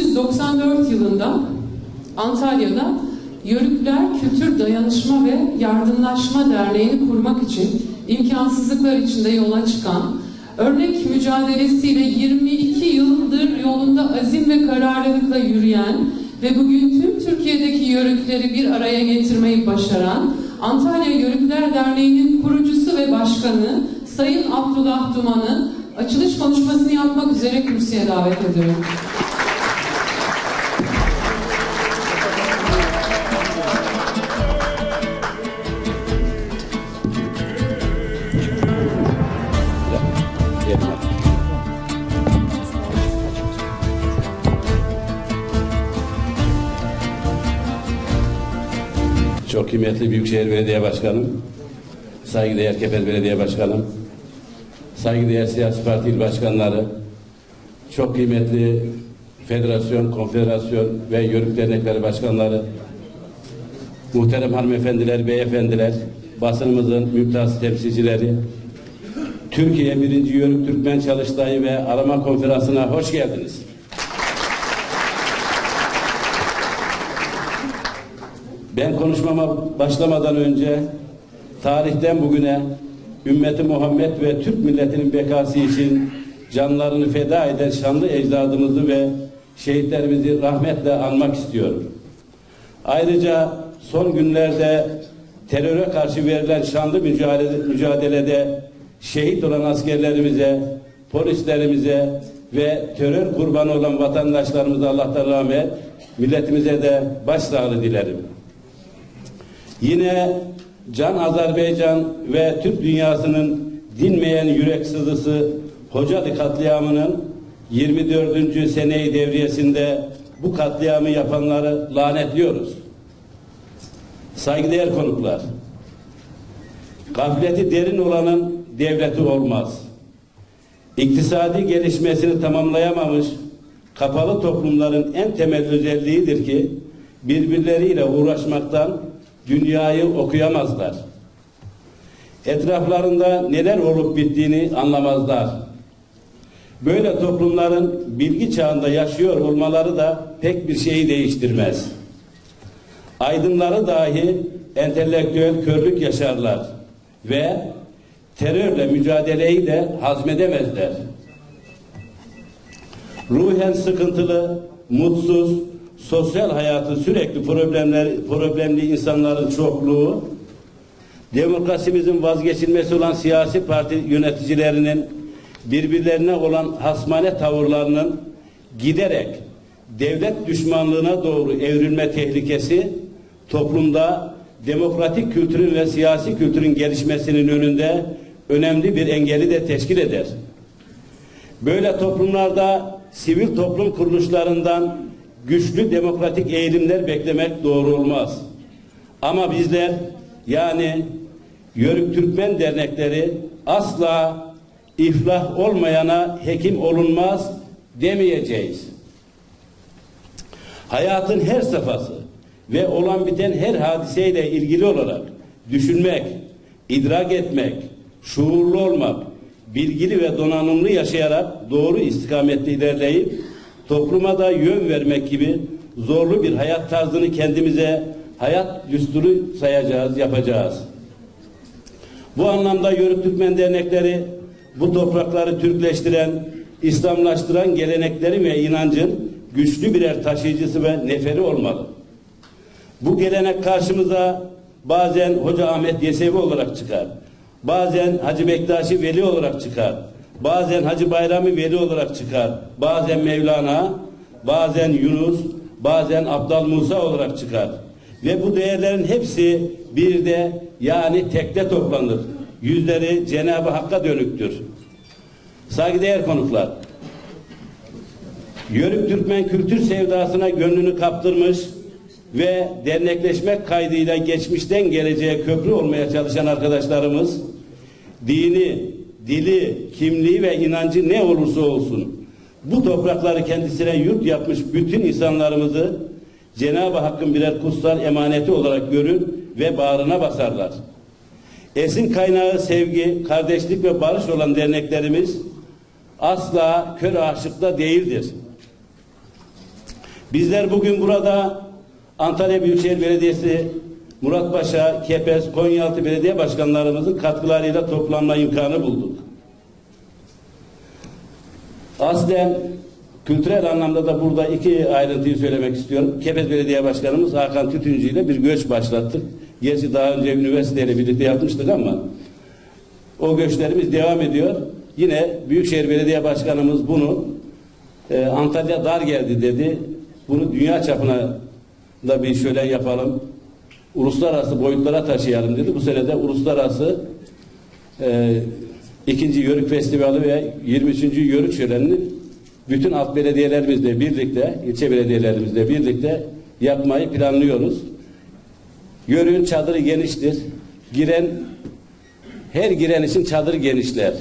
1994 yılında Antalya'da Yörükler Kültür Dayanışma ve Yardımlaşma Derneği'ni kurmak için imkansızlıklar içinde yola çıkan, örnek mücadelesiyle 22 yıldır yolunda azim ve kararlılıkla yürüyen ve bugün tüm Türkiye'deki yörükleri bir araya getirmeyi başaran Antalya Yörükler Derneği'nin kurucusu ve başkanı Sayın Abdullah Duman'ı açılış konuşmasını yapmak üzere kürsüye davet ediyorum. Çok kıymetli Büyükşehir Belediye Başkanım, saygıdeğer Kepez Belediye Başkanım, saygıdeğer siyasi parti il başkanları, çok kıymetli federasyon, konfederasyon ve yörük dernekleri başkanları, muhterem hanımefendiler, beyefendiler, basınımızın mümtaz temsilcileri, Türkiye 1. Yörük Türkmen Çalıştayı ve Arama Konferansı'na hoş geldiniz. Ben konuşmama başlamadan önce tarihten bugüne ümmeti Muhammed ve Türk milletinin bekası için canlarını feda eden şanlı ecdadımızı ve şehitlerimizi rahmetle anmak istiyorum. Ayrıca son günlerde teröre karşı verilen şanlı mücadele, mücadelede şehit olan askerlerimize, polislerimize ve terör kurbanı olan vatandaşlarımıza Allah'tan rahmet, milletimize de başsağlığı dilerim. Yine Can Azerbaycan ve Türk dünyasının dinmeyen yürek sızısı Hocadi katliamının 24. seneyi devriyesinde bu katliamı yapanları lanetliyoruz. Saygıdeğer konuklar, gafleti derin olanın devleti olmaz. İktisadi gelişmesini tamamlayamamış kapalı toplumların en temel özelliğidir ki birbirleriyle uğraşmaktan dünyayı okuyamazlar. Etraflarında neler olup bittiğini anlamazlar. Böyle toplumların bilgi çağında yaşıyor olmaları da pek bir şeyi değiştirmez. Aydınları dahi entelektüel körlük yaşarlar ve terörle mücadeleyi de hazmedemezler. Ruhen sıkıntılı, mutsuz, sosyal hayatı sürekli problemler, problemli insanların çokluğu, demokrasimizin vazgeçilmesi olan siyasi parti yöneticilerinin birbirlerine olan hasmane tavırlarının giderek devlet düşmanlığına doğru evrilme tehlikesi toplumda demokratik kültürün ve siyasi kültürün gelişmesinin önünde önemli bir engeli de teşkil eder. Böyle toplumlarda sivil toplum kuruluşlarından güçlü demokratik eğilimler beklemek doğru olmaz. Ama bizler yani Yörük Türkmen dernekleri asla iflah olmayana hekim olunmaz demeyeceğiz. Hayatın her safhası ve olan biten her hadiseyle ilgili olarak düşünmek, idrak etmek, şuurlu olmak, bilgili ve donanımlı yaşayarak doğru istikamette ilerleyip topluma da yön vermek gibi zorlu bir hayat tarzını kendimize hayat düsturu sayacağız, yapacağız. Bu anlamda Yörük Türkmen dernekleri bu toprakları Türkleştiren, İslamlaştıran gelenekleri ve inancın güçlü birer taşıyıcısı ve neferi olmalı. Bu gelenek karşımıza bazen Hoca Ahmet Yesevi olarak çıkar. Bazen Hacı Bektaşi Veli olarak çıkar. Bazen Hacı Bayrami Veli olarak çıkar. Bazen Mevlana, bazen Yunus, bazen Abdal Musa olarak çıkar. Ve bu değerlerin hepsi bir de yani tekte toplanır. Yüzleri Cenab-ı Hakk'a dönüktür. Saygıdeğer konuklar, Yörük Türkmen kültür sevdasına gönlünü kaptırmış ve dernekleşmek kaydıyla geçmişten geleceğe köprü olmaya çalışan arkadaşlarımız dini, dili, kimliği ve inancı ne olursa olsun bu toprakları kendisine yurt yapmış bütün insanlarımızı Cenab-ı Hakk'ın birer kutsal emaneti olarak görür ve bağrına basarlar. Esin kaynağı sevgi, kardeşlik ve barış olan derneklerimiz asla kör aşıkta değildir. Bizler bugün burada Antalya Büyükşehir Belediyesi, Muratpaşa, Kepez, Konyaaltı Belediye Başkanlarımızın katkılarıyla toplanma imkanı bulduk. Aslen kültürel anlamda da burada iki ayrıntıyı söylemek istiyorum. Kepez Belediye Başkanımız Hakan Tütüncü ile bir göç başlattık. Gerçi daha önce üniversiteyle birlikte yapmıştık ama o göçlerimiz devam ediyor. Yine Büyükşehir Belediye Başkanımız bunu e, Antalya dar geldi dedi. Bunu dünya çapına da bir şölen yapalım. Uluslararası boyutlara taşıyalım dedi. Bu sene de uluslararası e, ikinci Yörük Festivali ve 23. Yörük Şöleni'ni bütün alt belediyelerimizle birlikte, ilçe belediyelerimizle birlikte yapmayı planlıyoruz. Yörüğün çadırı geniştir. Giren her giren için çadır genişler.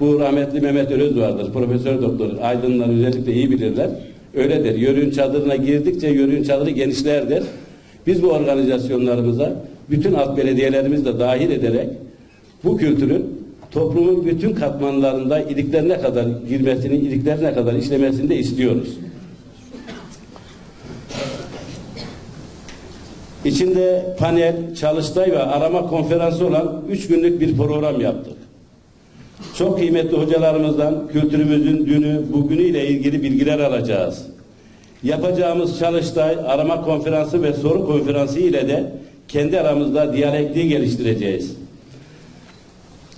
Bu rahmetli Mehmet Öröz vardır. Profesör doktor. Aydınlar özellikle iyi bilirler. Öyledir. Yörüğün çadırına girdikçe yörüğün çadırı genişlerdir. Biz bu organizasyonlarımıza bütün alt belediyelerimizi de dahil ederek bu kültürün toplumun bütün katmanlarında iliklerine kadar girmesini, iliklerine kadar işlemesini de istiyoruz. İçinde panel, çalıştay ve arama konferansı olan üç günlük bir program yaptık. Çok kıymetli hocalarımızdan kültürümüzün dünü, bugünü ile ilgili bilgiler alacağız. Yapacağımız çalıştay, arama konferansı ve soru konferansı ile de kendi aramızda diyalektiği geliştireceğiz.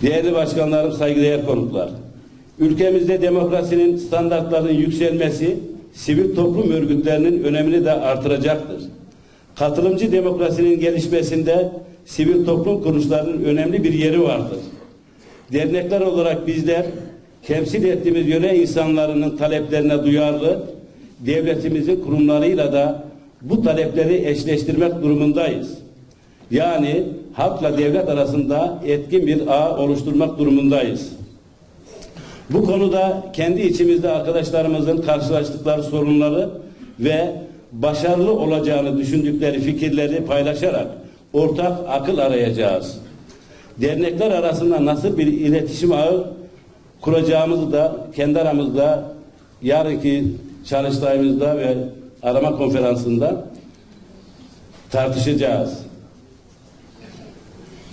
Değerli başkanlarım, saygıdeğer konuklar. Ülkemizde demokrasinin standartlarının yükselmesi, sivil toplum örgütlerinin önemini de artıracaktır. Katılımcı demokrasinin gelişmesinde sivil toplum kuruluşlarının önemli bir yeri vardır. Dernekler olarak bizler temsil ettiğimiz yöre insanlarının taleplerine duyarlı, devletimizin kurumlarıyla da bu talepleri eşleştirmek durumundayız. Yani halkla devlet arasında etkin bir ağ oluşturmak durumundayız. Bu konuda kendi içimizde arkadaşlarımızın karşılaştıkları sorunları ve başarılı olacağını düşündükleri fikirleri paylaşarak ortak akıl arayacağız. Dernekler arasında nasıl bir iletişim ağı kuracağımızı da kendi aramızda yarınki çalıştayımızda ve arama konferansında tartışacağız.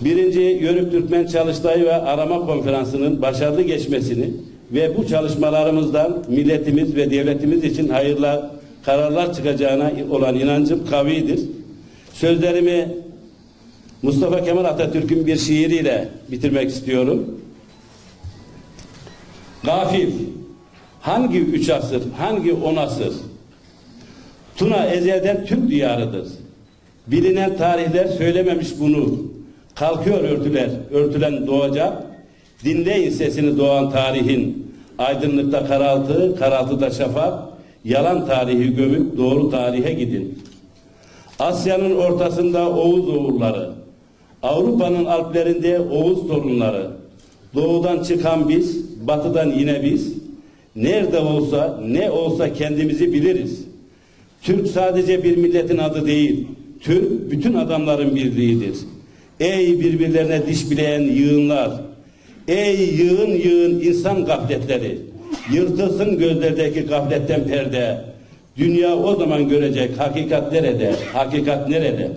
Birinci Yörük Türkmen Çalıştay ve Arama Konferansı'nın başarılı geçmesini ve bu çalışmalarımızdan milletimiz ve devletimiz için hayırlı kararlar çıkacağına olan inancım kavidir. Sözlerimi Mustafa Kemal Atatürk'ün bir şiiriyle bitirmek istiyorum. Gafil, hangi üç asır, hangi on asır? Tuna ezelden Türk diyarıdır. Bilinen tarihler söylememiş bunu. Kalkıyor örtüler, örtülen doğacak. Dinleyin sesini doğan tarihin. Aydınlıkta karaltı, karaltıda şafak. Yalan tarihi gömüp doğru tarihe gidin. Asya'nın ortasında Oğuz oğulları. Avrupa'nın alplerinde Oğuz torunları. Doğudan çıkan biz, batıdan yine biz. Nerede olsa, ne olsa kendimizi biliriz. Türk sadece bir milletin adı değil. Türk bütün adamların birliğidir. Ey birbirlerine diş bileyen yığınlar. Ey yığın yığın insan gafletleri. Yırtılsın gözlerdeki gafletten perde. Dünya o zaman görecek hakikat nerede? Hakikat nerede?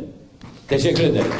Teşekkür ederim.